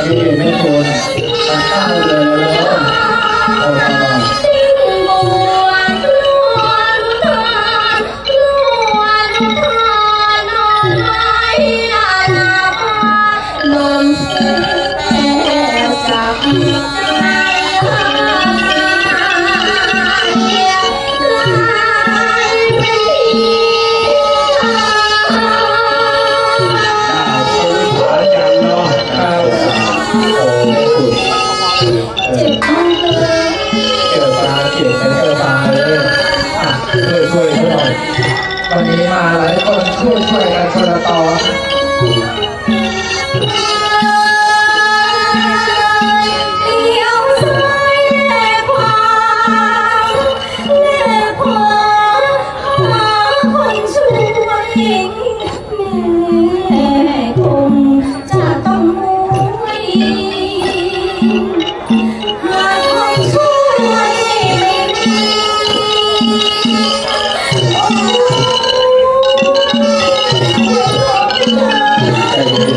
Valeu, ตอนนี้มาแล้ว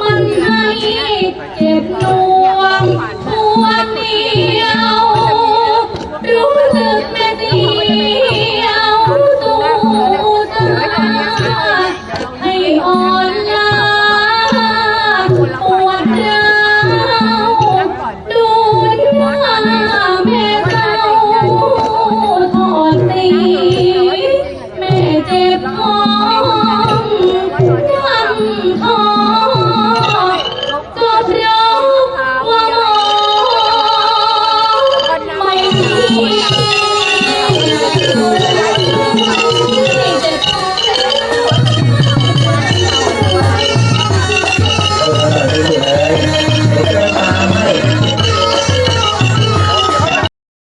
มันให้เจ็บนู